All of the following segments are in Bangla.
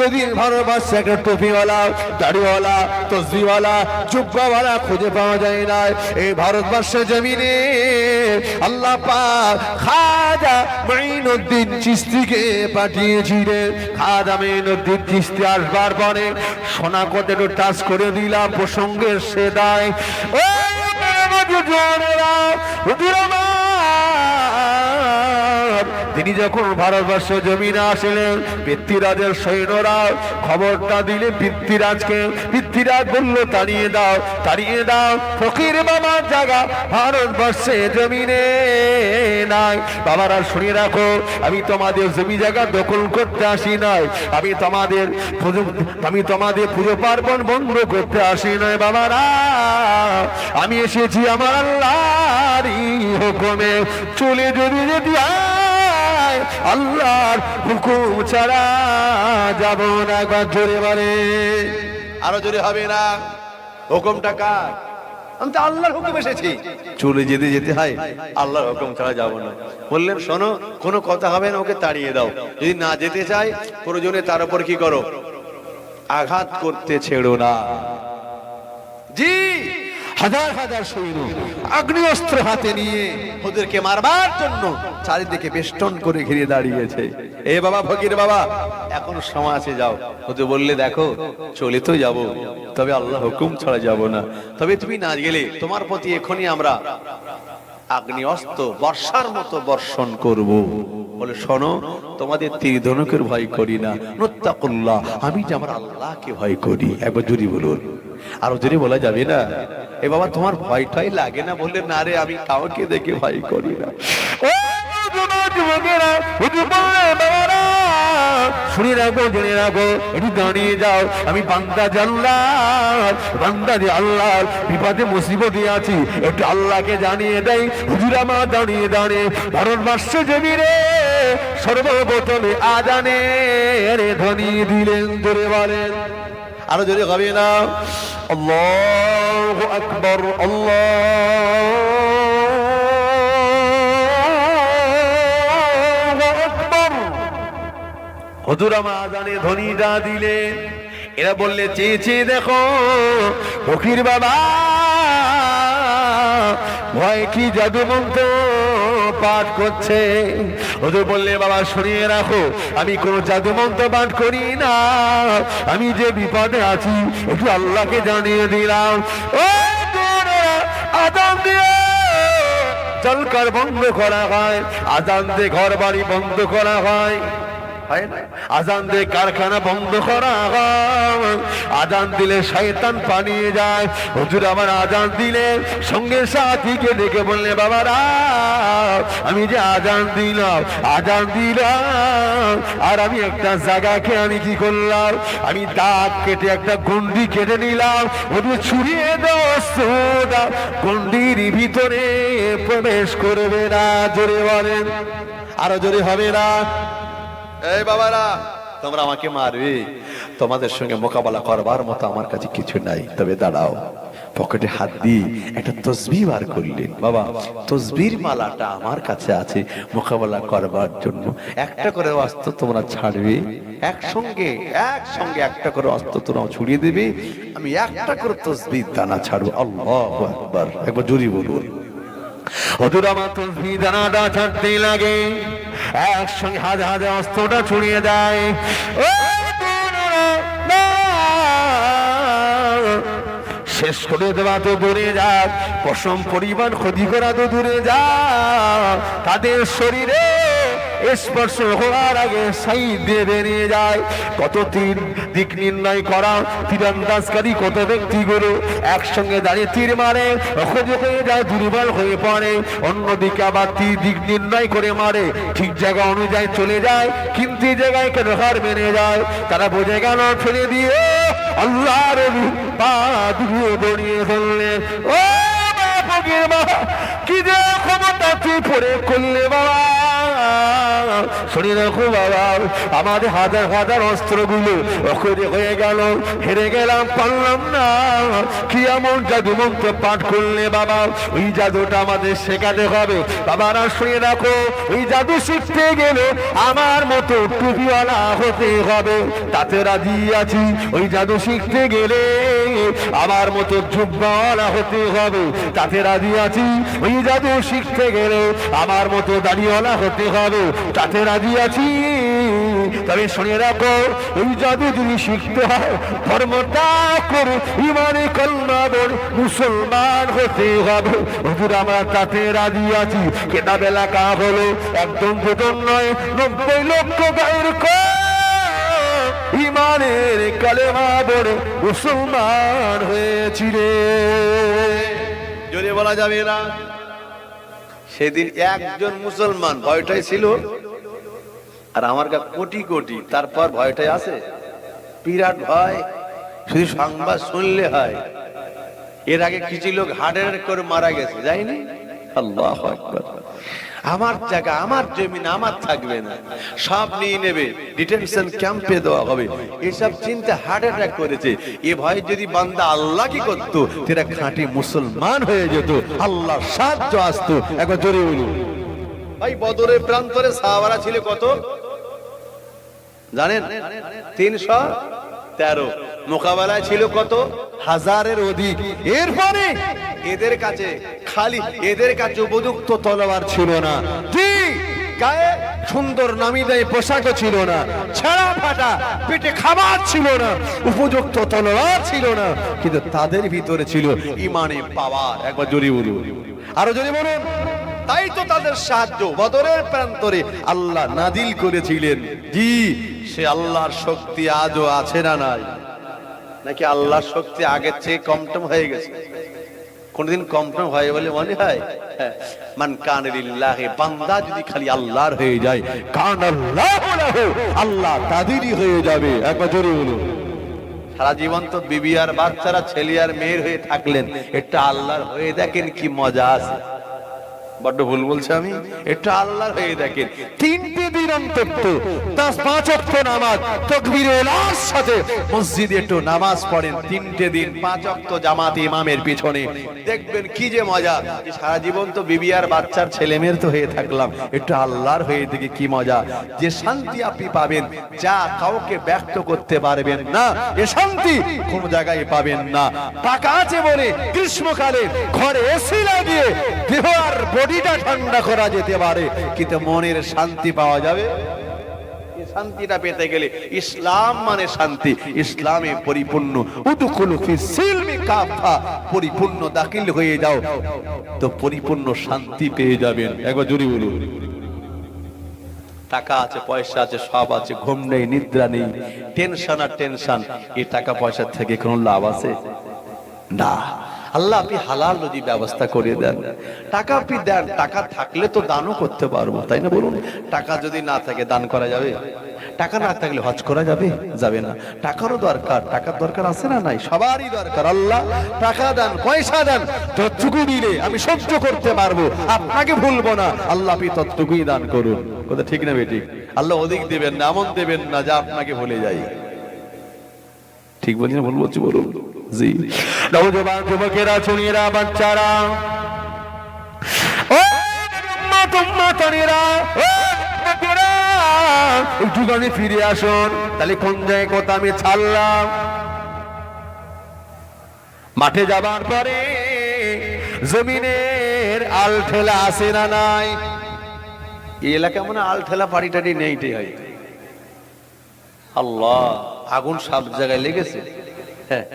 যদি ভারতবর্ষে একটা টুপিওয়ালা, দাড়িওয়ালা, তসবিওয়ালা, জুব্বাওয়ালা, খুঁজে পাওয়া যায় না। এই ভারতবর্ষের জমিনে আল্লাহ পাক খাজা মাইনুদ্দিন চিস্তিকে পাঠিয়েছিলেন। খাজা মাইনুদ্দিন চিস্তি আসবার পরে সোনা কোটে টাচ করে দিলাম, প্রসঙ্গের সেদায়। ও আমার তিনি যখন ভারতবর্ষ জমিনে আসলেন, পৃথ্বীরাজের সৈন্যরা খবরটা দিলে, পৃথ্বীরাজকে, পৃথ্বীরাজ বলল, তাড়িয়ে দাও তাড়িয়ে দাও, ফকির বাবার জায়গা ভারতবর্ষে জমিনে নাই। বাবারা, শুনে রাখো, আমি তোমাদের জমি জায়গা দখল করতে আসি নাই। আমি তোমাদের আমি তোমাদের পুজো পার্বণ বন্ধ করতে আসি নাই, বাবারা। আমি এসেছি আমার আল্লাহরই হুকুমে। চলে যদি যদি আয়, আল্লাহর হুকুম ছাড়া যাব না একবার জোরে বলে। আরও জোরে হবে না। হুকুমটা কার? আমি তো আল্লাহর হুকুম এসেছি। চলে যেতে যেতে হয় আল্লাহর হুকুম ছাড়া যাব না। বললেন শোনো কোনো কথা হবে না ওকে তাড়িয়ে দাও। যদি না যেতে চায় প্রয়োজনে তার উপর কি করো? আঘাত করতে ছেড়ো না। জি! হাজার হাজার সৈন্য আগ্নেয়স্ত্র হাতে নিয়ে ওদেরকে মারবার জন্য চারিদিকে বেষ্টন করে ঘিরে দাঁড়িয়েছে। এ বাবা ফকির বাবা, এখন সমাজে যাও। ওদের বললে, দেখো, চলে তো যাব, তবে আল্লাহ হুকুম ছাড়া যাব না। তবে তুমি না গেলে তোমার প্রতি এখনই আমরা আগ্নি অস্ত্র বর্ষার মতো বর্ষণ করব। বলে, শোনো, তোমাদের তীর ধনুকের ভয় করি না। নত্তাকুল্লাহ আমি যে আমার আল্লাহকে ভয় করি। একবার জুড়ি বলুন। আরও যদি বলা যাবে না? এ বাবা তোমার ভয়টাই লাগে না বললে না রে আমি কাউকে দেখে ভয় করি না। শুনে রাখো জেনে রাখো একটু দাঁড়িয়ে যাও। আমি বান্দা জানলাম বান্দা যে আল্লাহর বিপদে মুসিবতে আছি একটু আল্লাহকে জানিয়ে দেয় হুজুর আমার দাঁড়িয়ে দাঁড়িয়ে ভারতবর্ষ জমিরে সর্বপ্রথমে আজানে রে ধ্বনি দিলেন ধরে বলেন। আরও জোরে হবে না? আল্লাহু আকবার আল্লাহু আকবার হুজুর আমার আজানে ধ্বনিটা দিলেন, এরা বললে, চেয়ে চেয়ে দেখো, ফকির বাবা, ভয় কি জাদু মন্ত্র পাঠ করছে। ওদের বললে, বাবা, শুনিয়ে রাখো, আমি কোন জাদু মন্ত্র পাঠ করি না। আমি যে বিপদে আছি, একটু আল্লাহকে জানিয়ে দিলাম। ও আজান দিয়ে। জলকার বন্ধ করা হয়? আদান্তে ঘর বাড়ি বন্ধ করা হয়? হয় না? আজান দিয়ে কারখানা বন্ধ করা আজান দিলে শয়তান পালিয়ে যায়। হুজুর আমার আজান দিলে সঙ্গে সাথীকে ডেকে বললে, বাবারা, আমি যে আজান দিলাম আজান দিলাম। আর আমি একটা জায়গাকে আমি কি করলাম? আমি দাগ কেটে একটা গন্ডি কেটে নিলাম। ওদের ছুড়িয়ে দাও সোদা গন্ডির ভিতরে প্রবেশ করবে না। জোরে বলেন। আরও জোরে হবে না? এই বাবারা, তোমরা আমাকে মারবে। তোমাদের সঙ্গে মোকাবেলা করবার মতো আমার কাছে কিছু নাই। তবে দাঁড়াও, পকেটে হাত দিয়ে একটা তসবি বার করলেন। বাবা, তসবির মালাটা আমার কাছে আছে মোকাবেলা করবার জন্য। একটা করে অস্ত্র তোমরা ছাড়বে, একসঙ্গে একসঙ্গে একটা করে অস্ত্র তোমরা ছুড়িয়ে দেবে। আমি একটা করে তসবির দানা ছাড়বো। আল্লাহ একবার একবার জোরি বলুন। হজুর আমার তসবি দানাটা ছাড়তে লাগে একসঙ্গে হাজার হাজার অস্ত্রটা ছড়িয়ে দেয়! শেষ করে দেওয়া তো দূরে যাক পশম পরিমাণ ক্ষতি করা তো দূরে যাক তাদের শরীরে স্পর্শ হওয়ার আগে সাই দিয়ে বেরিয়ে যায়। কত তীর দিক নির্ণয় করা, তীরন্দাজকারী কত ব্যক্তি ব্যক্তিগুলো একসঙ্গে দাঁড়িয়ে তীর মারে খোঁজে হয়ে যায়, দুর্বল হয়ে পড়ে। অন্যদিকে আবার তীর দিক নির্ণয় করে মারে। ঠিক জায়গা অনুযায়ী চলে যায়, কিন্তু জায়গায় কেন হার মেনে যায়। তারা বোঝে গেল, ফেলে দিয়ে আল্লাহর পা দিয়ে দড়িয়ে ফেললে। ও মা কি যে ক্ষমতা তুই পরে করলে বাবা। শুনে রাখো আমাদের হাজার হাজার অস্ত্রগুলো হয়ে গেল, হেরে গেলাম, পারলাম না। কি এমন জাদু মন্ত্র পাঠ করলে বাবা? ওই জাদুটা আমাদের শেখাতে হবে। বাবারা রাখো, ওই জাদু শিখতে গেলে আমার মতো টুপিওয়ালা হতে হবে। তাতে রাজি আছি, ওই জাদু শিখতে গেলে আমার মতো জুব্বাওয়ালা হতে হবে। তাতে রাজি আছি, ওই জাদু শিখতে গেলে আমার মতো দাড়িওয়ালা হতে হবে। তাতে রাজি আছি। তবে শুনে রাখো ওই জাদু যদি শিখতে হয়, ধর্মটা করে ইমানে কলমাবর মুসলমান হতে হবে। হুজুর, আমরা তাতে রাজি আছি। কেতাব এলাকা হলো একদম প্রথম নয়, নব্বই লক্ষ গায়ের ইমানের কালেমা বড় মুসলমান হয়েছিলে যদি বলা যাবে না? সেদিন একজন মুসলমান ভয়টাই ছিল। আর আমার কাছে কোটি কোটি, তারপর ভয়টাই আছে। বিরাট ভয়, শুধু সংবাদ শুনলে হয়। এর আগে কিছু লোক হাড়ের করে মারা গেছে, যায়নি? আল্লাহ আকবার। আমার জায়গা, আমার জমিন, আমার থাকবে না। সব নিয়ে নেবে ডিটেনশন ক্যাম্পে দেওয়া হবে। এসব চিন্তা হার্ট অ্যাটাক করেছে। এ ভয় যদি বান্দা আল্লাহ কি করতো, তেরা খাঁটি মুসলমান হয়ে যেত। আল্লাহ সাহায্য আসতো। একবার জোরে বলুন। ভাই বদরের প্রান্তরে সাহাবারা ছিল কত? জানেন? তিনশো তেরো। মোকাবেলায় ছিল কত? হাজারের অধিক। এরপরে এদের কাছে খালি, এদের কাছে উপযুক্ত তলোয়ার ছিল না। জি, গায়ে সুন্দর নামি দেয় পোশাকও ছিল না। ছেঁড়া ফাটা পেটে খাবার ছিল না। উপযুক্ত তলোয়ার ছিল না। কিন্তু তাদের ভিতরে ছিল ইমানে পাওয়ার। একবার জোরে বলুন। আরও জোরে বলুন। তাই তো তাদের সাহায্য বদরের প্রান্তরে আল্লাহ নাদিল করেছিলেন। জি, সে আল্লাহর শক্তি আজও আছে না নাই? নাকি আল্লাহর শক্তি আগের চেয়ে কমটম হয়ে গেছে? কোনদিন কমটম হয় বলে মনে হয়। মান কান লিল্লাহি, বান্দা যদি খালি আল্লাহর হয়ে যায়, কান আল্লাহ লাহু, আল্লাহ তাদেরই হয়ে যাবে। একবার জোরে বলুন। সারা জীবন তো বিবি আর বাচ্চারা, ছেলে আর মেয়ের হয়ে থাকলেন, এটা আল্লাহর হয়ে দেখেন কি মজা আছে। বড্ড ভুল বলছে আমি? এটা আল্লাহর হয়ে দেখেন। তিনটে দিন অন্তত দশ পাঁচ অক্ট নামাজ তকবীরের সাথে মসজিদে একটু নামাজ পড়েন। তিনটে দিন, পাঁচ অক্ট জামাত ইমামের পিছনে। দেখবেন কি যে মজা। সারা জীবন তো বিবি আর বাচ্চার ছেলে তো হয়ে থাকলাম। একটু আল্লাহর হয়ে দেখে কি মজা। যে শান্তি আপনি পাবেন, যা কাউকে ব্যক্ত করতে পারবেন না, এ শান্তি কোন জায়গায় পাবেন না। টাকা আছে বলে গ্রীষ্মকালে ঘরে এসি লাগিয়ে দেহ আর বডিটা ঠান্ডা করা যেতে পারে, কিন্তু মনের শান্তি পাওয়া যাবে। শান্তিটা পেতে গেলে ইসলাম মানে শান্তি, ইসলামে পরিপূর্ণ। পরিপূর্ণ দাখিল হয়ে যাও, তো পরিপূর্ণ শান্তি পেয়ে যাবেন। একবার জোরে বলুন। টাকা আছে, পয়সা আছে, সব আছে, ঘুম নেই, নিদ্রা নেই, টেনশন আর টেনশন। এই টাকা পয়সা থেকে কোনো লাভ আছে? না। আল্লাহ আপনি হালাল যদি ব্যবস্থা করে দেন, টাকা আপনি দেন, টাকা থাকলে তো দানও করতে পারব, তাই না বলুন? টাকা যদি না থাকে দান করা যাবে? টাকা না থাকলে হজ করা যাবে? যাবে না। টাকারও দরকার, টাকার দরকার আছে না নাই? সবারই দরকার। আল্লাহ টাকা দেন, পয়সা দেন ততটুকু দিলে আমি সহ্য করতে পারব। আপনাকে ভুলবো না। আল্লাহ আপনি ততটুকুই দান করুন। কথা ঠিক না বেটি আল্লাহ অধিক দেবেন না, এমন দেবেন না যা আপনাকে ভুলে যাই ঠিক বলছি না? ভুল বলছি, বলুন। জি। নৌজবান যুবকেরা চুনিয়েরা বাচ্চারা। ও একটুখানি ফিরে আসুন তাহলে কোন জায়গায় কথা আমি ছাড়লাম। মাঠে যাবার পরে জমিনের আল ঠেলা আসে না নাই? এই এলাকা মনে আল ঠেলা পাড়ি টাড়ি নেই হয়। আল্লাহ আগুন সব জায়গায় লেগেছে। হ্যাঁ।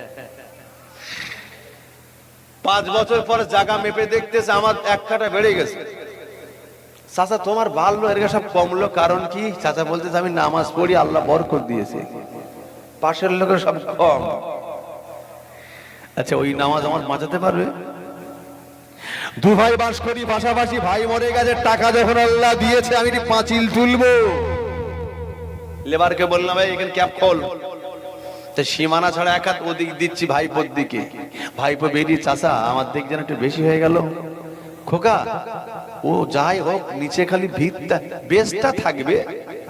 পাঁচ বছর পর জায়গা মেপে দেখতেছে আমার এক কাটা বেড়ে গেছে। চাচা, তোমার বাড়লো এর সব কমলো কারণ কি? চাচা বলতেছে আমি নামাজ পড়ি, আল্লাহ বরকত দিয়েছে। পাশের লোকের সব কম। আচ্ছা ওই নামাজ আমার বাঁচাতে পারবে? দু ভাই বাস করি, পাশাপাশি ভাই মরে গেছে, টাকা যখন আল্লাহ দিয়েছে, আমি পাঁচিল তুলবো? লেবারকে বললাম ভাই এখানে ক্যাপ খোল। তো সীমানা ছাড়া এক হাত ওদিক দিচ্ছি ভাইপোর দিকে। ভাইপো বেরিয়ে চাষা আমার দিক যেন একটু বেশি হয়ে গেল। খোকা, ও যাই হোক, নিচে খালি ভিতটা বেশটা থাকবে,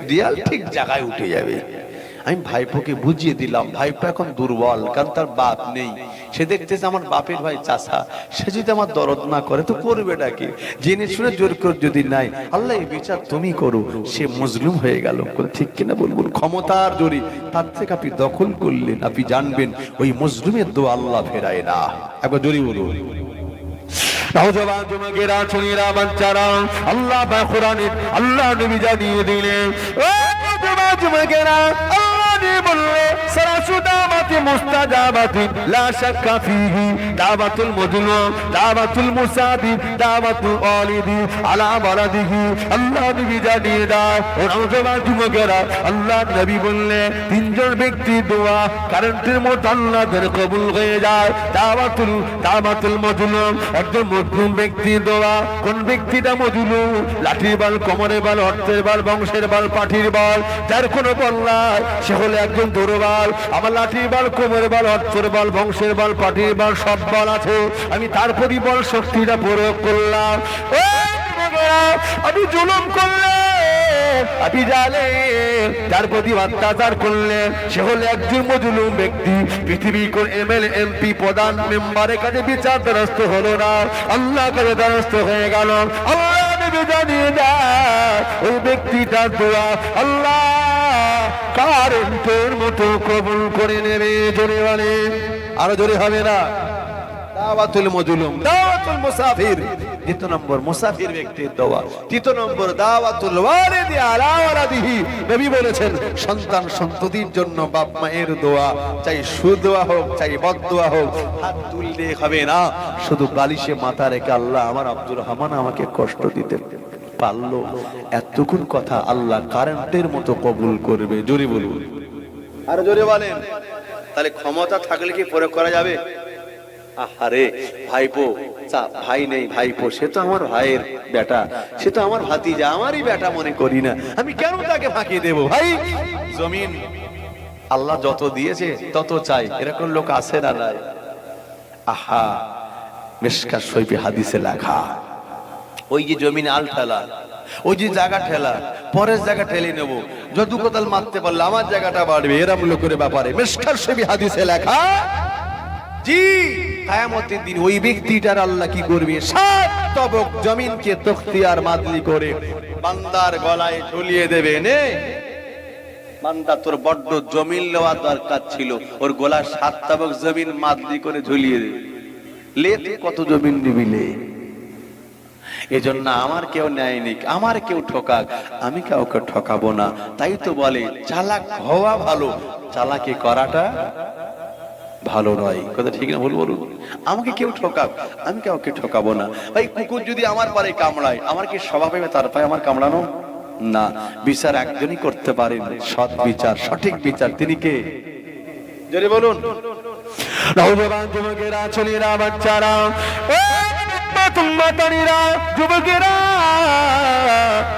দেয়াল ঠিক জায়গায় উঠে যাবে। আমি ভাইপোকে বুঝিয়ে দিলাম, ভাইপো এখন দুর্বল, কারণ তার বাপ নেই। সে দেখতেছে আমার বাপের ভাই চাষা, সে যদি আমার দরদ না করে তো করবে ডাকে জেনে শুনে জোর করে যদি নাই, আল্লাহ বিচার তুমি করো, সে মজলুম হয়ে গেল। ঠিক কিনা? বলব ক্ষমতার জোরে, তার থেকে আপনি দখল করলেন, আপনি জানবেন, ওই মজলুমের দো আল্লাহ ফেরায় না। একবার জোরে বলুন। আল্লাহ বা কোরআনে আল্লাহ নবী জানিয়ে দিলেন। ও যুবক, যুবকেরা তিনজন ব্যক্তির দোয়া, কারেন্টের মতো আল্লাহদের কবুল হয়ে যায়, দাওয়াতুল দাওয়াতুল মজলুম একজন মজলুম ব্যক্তি দোয়া, কোন ব্যক্তিটা মজলুম লাঠির বাল, কোমরের বাল, অর্থের বাল, বংশের বাল, পাঠির বাল, যার কোনো বল নাই, সে হলো একজন দুর্বল। আমার লাঠির বল, কোমরের বল, অর্থের বল, বংশের বল পাঠির বল, সব বল আছে। আমি তারপরই বল শক্তিটা প্রয়োগ করলাম। আমি জুলুম আপনি জানে প্রতি অত্যাচার করলেন, সে হলো একজন মজলুম ব্যক্তি। পৃথিবী কোন এমএলএ এমপি প্রধান মেম্বারের কাছে বিচার দ্বারস্থ হলো না। আল্লাহ কাছে দ্বারস্থ হয়ে গেল। আল্লাহ জানিয়ে দেয়, ওই ব্যক্তিটার দোয়া আল্লাহ কারেন্টের মতো কবুল করে নেবে জোরে বলে আরও জোরে হবে না। দাওয়াতুল মজলুম, দাওয়াতুল মুসাফির। দ্বিতীয় নম্বর মুসাফির ব্যক্তির দোয়া। তৃতীয় নম্বর দাওয়াতুল ওয়ালিদি আলা ওয়ালাদিহি। নবী বলেছেন, সন্তান সন্ততির জন্য বাপ মায়ের দোয়া। চাই সুদোয়া হোক, চাই বদদোয়া হোক, হাত তুললে হবে না। শুধু বালিশে মাথা রেখে আল্লাহ আমার আব্দুর রহমান আমাকে কষ্ট দিতে পারল। এতক্ষণ কথা আল্লাহ কারেন্টের মতো কবুল করবে। জোরে বলুন। আর জোরে বলেন। তাহলে ক্ষমতা থাকলে কি প্রয়োগ করা যাবে? আহারে, ভাইপো। ভাই নেই, ভাইপো। সে তো আমার ভাইয়ের বেটা। সে তো আমার ভাতিজা। আমারই বেটা মনে করি না। আমি কেন তাকে ফাঁকি দেব, ভাই? জমিন আল্লাহ যত দিয়েছে, তত চাই। এরকম লোক আছে না নাই? আহা মেশকার শৈপে হাদিসে লেখা। ওই যে জমিন আল ঠেলা, ওই যে জায়গা ঠেলা, পরের জায়গা ঠেলে নেব। যত কোদাল মারতে পারলে আমার জায়গাটা বাড়বে, এরম লোকের ব্যাপারে। মেশকার শৈবি হাদিসে লেখা, জি, কায়ামতের দিন ওই ব্যক্তিটার আল্লাহ কি করবে? সাত তবক জমিনকে তখতিয়ার মাদলি করে বান্দার গলায় ঝুলিয়ে দেবে, নে। বান্দা, তোর বড্ড জমিন নেওয়া দরকার ছিল, ওর গলায় সাত তবক জমিন মাদলি করে ঝুলিয়ে দেবে। লে কত জমিন নিবি, লে? এজন্য আমার কেউ নেয়নি আমার কেউ ঠকাক, আমি কাউকে ঠকাবো না। তাই তো বলে, চালাক হওয়া ভালো, চালাকি করাটা ভালো নয়। কথা ঠিক না বলব বলুন? আমাকে কেউ ঠকাক, আমি কাউকে ঠকাবো না। ভাই, কুকুর যদি আমার পারে কামড়ায়, আমার কি স্বভাব তার পায়ে আমার কামড়ানো? না। বিচার একজনই করতে পারেন, সৎ বিচার, সঠিক বিচার। তিনি কে? যদি বলুন। নৌজবান যুবকেরা, ছেলেরা, বাচ্চারা তারিরা যুবকেরা,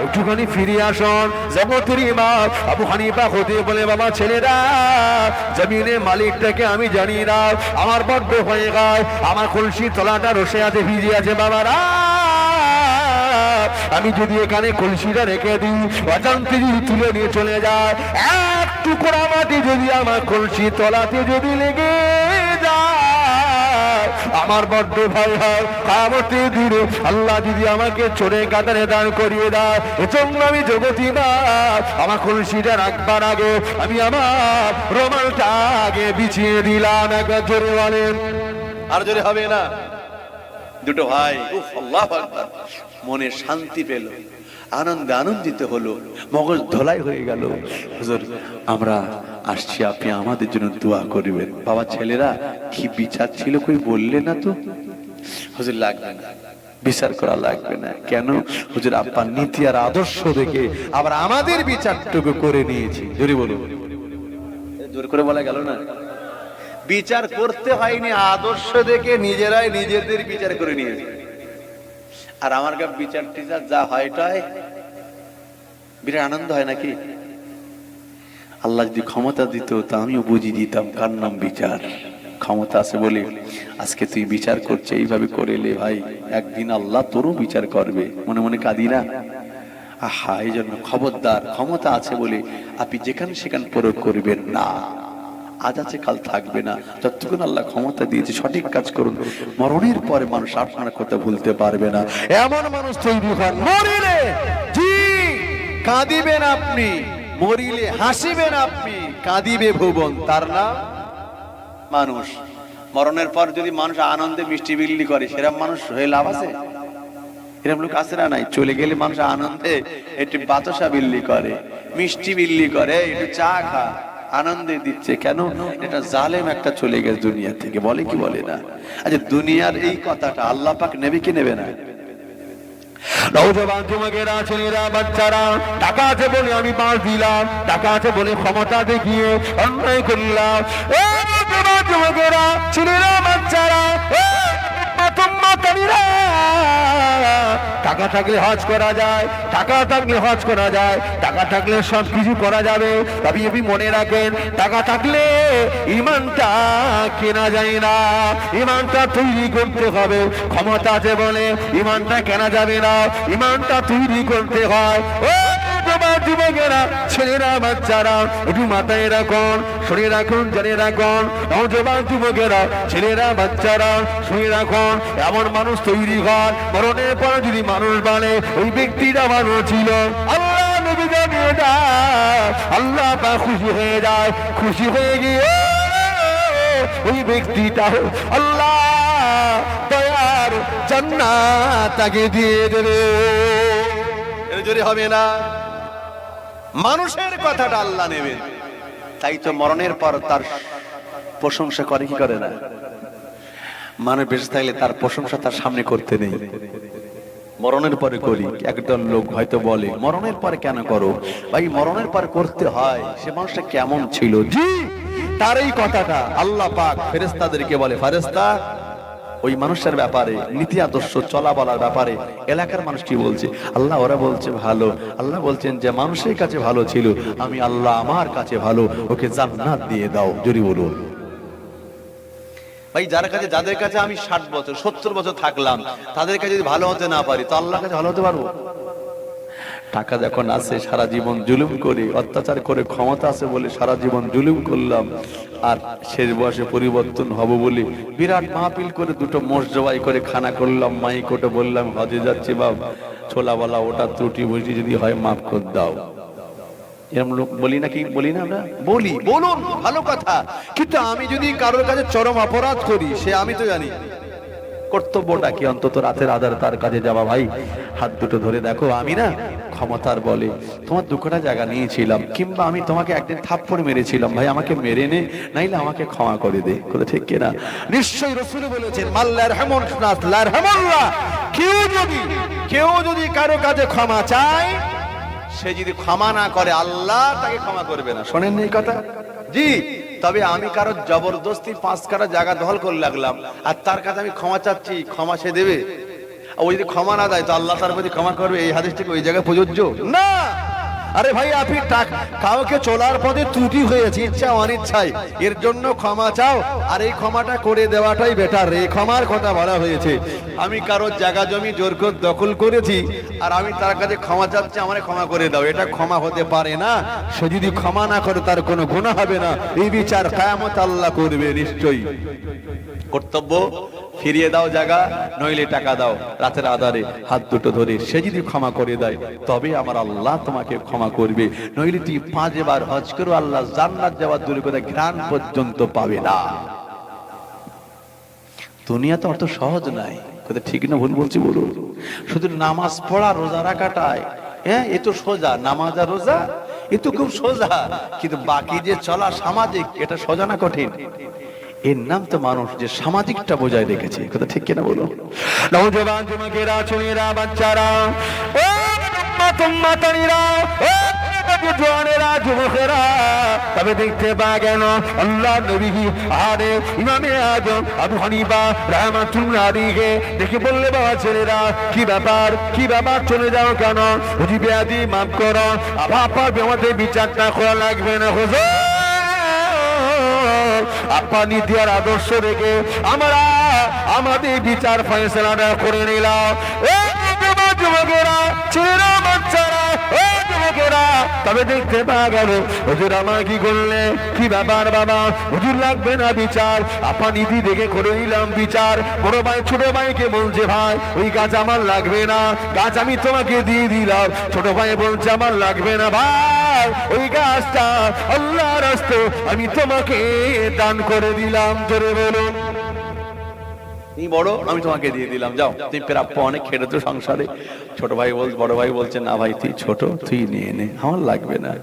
একটুখানি ফিরে আসুন। জগতের ইমাম আবু হানিফা হতে বলে, বাবা ছেলেরা জমিনের মালিকটাকে আমি জানি না, আমার বড্ড হয়ে গায় আমার কলসি তলাটা রসে আছে, ভিজে আছে, বাবারা। আমি যদি এখানে কলসিটা রেখে দিই অজান্তে যদি তুলে নিয়ে চলে যায়। এক টুকরা মাটি যদি আমার কলসি তলাতে যদি লেগে আমার বড্ড ভয় হয়। কামতে দিনে আল্লাহ যদি আমাকে চোরে কাতারে দান করিয়ে দেয় এজন্য আমি জগতি না আমার কলসিটা রাখবার আগে আমি আমার রোমালটা আগে বিছিয়ে দিলাম একবার জোরে বলেন। আর জোরে হবে না। দুটো ভাই। আল্লাহু। মনে শান্তি পেল আনন্দে আনন্দিত হলো মগজ ধোলাই হয়ে গেল। হুজুর আমরা আসছি আপনি আমাদের জন্য দোয়া করবেন। বাবা ছেলেরা কি বিচার ছিল কই বললে না তো? হুজুর লাগবে না। বিচার করা লাগবে না। কেন? হুজুর আব্বার নীতি আর আদর্শ দেখে আবার আমাদের বিচারটুকু করে নিয়েছি। জোরে বলুন। জোর করে বলা গেল না? বিচার করতে হয়নি আদর্শ দেখে নিজেরাই নিজেদের বিচার করে নিয়েছে। আর আমার কাছে বিচার টিচার যা হয়টাই বিরাট আনন্দ হয় নাকি? আল্লাহ যদি ক্ষমতা দিত, তা আমিও বুঝিয়ে দিতাম কার নাম বিচার। ক্ষমতা আছে বলে, আজকে তুই বিচার করছে, এইভাবে করে এলে ভাই, একদিন আল্লাহ তোরও বিচার করবে। মনে মনে কাঁদি না আহা এই জন্য খবরদার, ক্ষমতা আছে বলে আপনি যেখানে সেখানে প্রয়োগ করবেন না। আজ আছে, কাল থাকবে না। যতক্ষণ আল্লাহ ক্ষমতা দিয়েছে, সঠিক কাজ করুন। মরণের পরে মানুষ আপনার কথা ভুলতে পারবে না। এমন মানুষ তৈরি হন, মরিলে কাঁদিবেন আপনি। মরিলে হাসিবেন আপনি, কাঁদিবে ভুবন। তার নাম? মানুষ। মরণের পর যদি মানুষ আনন্দে মিষ্টি বিল্লি করে সেরকম মানুষ হয়ে লাভ আছে? এরকম লোক আছে না নাই? চলে গেলে মানুষ আনন্দে একটু বাতাসা বিল্লি করে, মিষ্টি বিল্লি করে, একটু চা খা আনন্দে দিচ্ছে। কেন? এটা জালেম একটা চলে গেছে দুনিয়া থেকে। বলে কি বলে না? আচ্ছা দুনিয়ার এই কথাটা আল্লাহ পাক নেবে কি নেবে না? নৌজবান ছেলেরা বাচ্চারা, টাকা আছে বলে আমি পাঁচ দিলাম, টাকা আছে বলে ক্ষমতা দেখিয়ে অন্যায় করলাম। ছেলেরা বাচ্চারা এ মাতারিরা, টাকা থাকলে হজ করা যায় টাকা থাকলে হজ করা যায় টাকা থাকলে সব কিছু করা যাবে। তবে আপনি মনে রাখেন টাকা থাকলে ইমানটা কেনা যায় না। ইমানটা তৈরি করতে হবে। ক্ষমতা আছে বলে ইমানটা কেনা যাবে না। ইমানটা তৈরি করতে হয়। ও যুবক যুবকেরা ছেলেরা বাচ্চারা একটু মাথায় রাখুন, শরীর রাখুন, জেনে রাখুন। নজবান যুবকেরা, ছেলেরা, বাচ্চারা, শুনে রাখুন, এমন মানুষ তৈরি হয় মরণের পর যদি মানুষ বলে ওই ব্যক্তিটা ভালো ছিল। আল্লাহ নবী জানিয়ে দেয় খুশি হয়ে যায়, খুশি হয়ে গিয়ে ওই ব্যক্তিটা আল্লাহ দয়ার জান্নাত তাকে দিয়ে দেবে। জোরে হবে না? মানুষের কথাটা আল্লাহ নেবেন তাই তো মরণের পর তার প্রশংসা করে কি করে না। মানে বেঁচে থাকলে তার প্রশংসা তার সামনে করতে নেই। মরণের পরে করি, একদল লোক হয়তো বলে, মরণের পরে কেন করো? ভাই, মরণের পরে করতে হয়, সে মানুষটা কেমন ছিল? জি, তার এই কথাটা আল্লাহ পাক ফেরেস্তাদেরকে বলে ফেরেস্তা ওই মানুষের ব্যাপারে, নীতি আদর্শ, চলা বলার ব্যাপারে, এলাকার মানুষ কি বলছে? আল্লাহ ওরা বলছে ভালো। আল্লাহ বলছেন যে, মানুষের কাছে ভালো ছিল, আমি আল্লাহ আমার কাছে ভালো, ওকে জান্নাত দিয়ে দাও জোরি বলুন। ভাই, যার কাছে, যাদের কাছে আমি ষাট বছর, সত্তর বছর থাকলাম, তাদের কাছে যদি ভালো হতে না পারি, তো আল্লাহর কাছে ভালো হতে পারব? টাকা যখন আছে, সারা জীবন জুলুম করে, অত্যাচার করে ক্ষমতা আছে বলে সারা জীবন জুলুম করলাম আর শেষ বয়সে পরিবর্তন হব বলে বিরাট মাহপিল করে দুটো মোষ জবাই করে খানা করলাম মাই কোটে বললাম, হজে যাচ্ছে বা বলা ওটা ত্রুটি বুঝি যদি হয় মাফ করে দাও। এরকম লোক বলি নাকি? বলি না আমরা? বলি, বলুন, ভালো কথা। কিন্তু আমি যদি কারোর কাছে চরম অপরাধ করি, সে আমি তো জানি। কর্তব্যটা কি অন্তত রাতের আধার তার কাছে যাওয়া ভাই? হাত দুটো ধরে দেখো, আমি না ক্ষমতার বলে তোমার দুঃখটা জায়গা নিয়েছিলাম, কিংবা আমি তোমাকে একদিন থাপ্পড় মেরেছিলাম, ভাই আমাকে মেরে নে, নাইলে আমাকে ক্ষমা করে দে। কথা ঠিক কিনা নিশ্চয়ই রসুল বলেছেন মাল্লার হেমন লার হেমল্লা কেউ যদি কেউ যদি কারও কাছে ক্ষমা চায়, সে যদি ক্ষমা না করে, আল্লাহ তাকে ক্ষমা করবে না। শোনেন এই কথা? জি। তবে আমি কারও জবরদস্তি পাঁচ কারা জায়গা দখল করে লাগলাম আর তার কাছে আমি ক্ষমা চাচ্ছি, ক্ষমা সে দেবে। আর ও যদি ক্ষমা না দেয়, তো আল্লাহ তার প্রতি ক্ষমা করবে। এই হাদিসটিকে ওই জায়গায় প্রযোজ্য? না! আরে ভাই, আপনি কাউকে চলার পথে ত্রুটি হয়েছে, ইচ্ছা, অনিচ্ছায়। এর জন্য ক্ষমা চাও। আর এই ক্ষমাটা করে দেওয়াটাই বেটার এই ক্ষমার কথা বলা হয়েছে। আমি কারোর জায়গা, জমি জোর করে দখল করেছি, আর আমি তার কাছে ক্ষমা চাচ্ছি, আমারে ক্ষমা করে দাও। এটা ক্ষমা হতে পারে না। সে যদি ক্ষমা না করে, তার কোনো গুণা হবে না। এই বিচার কায়ামত আল্লাহ করবে নিশ্চয়ই। কর্তব্য ফিরিয়ে দাও জায়গা, নইলে টাকা দাও। রাতের আধারে হাত দুটো ধরে সে যদি ক্ষমা করে দেয়, তবে আমার আল্লাহ তোমাকে ক্ষমা করবে। নইলে তুই পাঁচবার হজ করো, আল্লাহ জান্নাত যাওয়ার দূরে কোথায় ঘ্রাণ পর্যন্ত পাবে না। দুনিয়া তো অত সহজ নাই। কোথায় ঠিক না, ভুল বলছি, বলুন। শুধু নামাজ পড়া, রোজা রাখাটাই। হ্যাঁ এ তো সোজা, নামাজ আর রোজা, এ তো খুব সোজা। কিন্তু বাকি যে চলা সামাজিক, এটা সোজা না কঠিন? এর নাম তো মানুষ যে সামাজিকটা বজায় রেখেছে। কথা ঠিক কিনা বলো? নৌজবান যুবকেরা ছেলেরা বাচ্চারা। ও তোম্মা তারিরা, ও তবে দেখতে পা গেল আল্লাহ নবী আরে ইমামে আজম, আবু হানিফা, রহমাতুল্লাহ আলীকে দেখে বললে, বাবা ছেলেরা, কি ব্যাপার? কি ব্যাপার? চলে যাও কেন? হুজি বেয়াদি, মাফ করো। আবার আমাদের বিচারটা করা লাগবে না, হুজুর। আপা দেওয়ার আদর্শ রেখে আমরা আমাদের বিচার ফয়সলাটা করে নিলাম। যুবকেরা ছেলেরা বাচ্চারা ও যুবকেরা তবে দেখতে পাওয়া গেল, হুজুর আমার কি করলে? কি ব্যাপার বাবা? হুজুর লাগবে না বিচার। আপা নীতি দেখে করে নিলাম বিচার। বড় ভাই, ছোট ভাইকে বলছে, ভাই, ওই গাছ আমার লাগবে না। গাছ আমি তোমাকে দিয়ে দিলাম। ছোট ভাই বলছে, আমার লাগবে না ভাই। ওই গাছটা আল্লাহ রাস্তে আমি তোমাকে দান করে দিলাম। জোরে বলুন। তুমি বড়, আমি তোমাকে দিয়ে দিলাম, যাও। তুমি প্রাপ্য অনেক খেটেছো সংসারে। ছোট ভাই বল, বড় ভাই বলছে, না ভাই, তুই ছোট, তুই নিয়ে নে। আমার লাগবে না।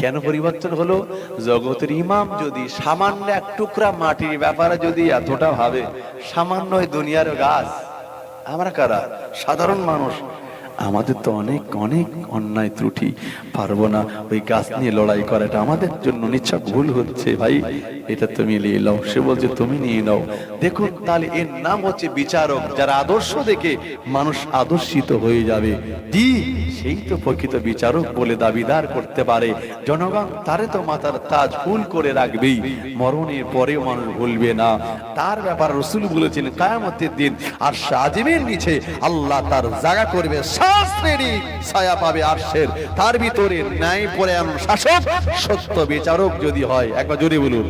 কেন পরিবর্তন হলো? জগতের ইমাম যদি সামান্য এক টুকরা মাটির ব্যাপারে যদি এতটা ভাবে, সামান্য দুনিয়ার গাছ, আমরা কারা? সাধারণ মানুষ আমাদের তো অনেক অনেক অন্যায় ত্রুটি। পারব না ওই গাছ নিয়ে লড়াই করাটা। আমাদের জন্য নিশ্চয় ভুল হচ্ছে ভাই। এটা তুমি নিয়ে নাও। সে বলছে, তুমি নিয়ে নাও। দেখুন, তাহলে এর নাম হচ্ছে বিচারক। যারা আদর্শ দেখে মানুষ আদর্শিত হয়ে যাবে। জি সেই তো প্রকৃত বিচারক বলে দাবিদার করতে পারে। জনগণ, তারে তো মাথার তাজ ফুল করে রাখবেই। মরণের পরেও মানুষ ভুলবে না। তার ব্যাপার রসুল বলেছেন, কায়ামতের দিন আর সাজিমের নিচে আল্লাহ তার জায়গা করবে। ছায়া পাবে তার ভিতরে ন্যায় পরে শাসক সত্য বিচারক যদি হয় একবার জোরে বলুন।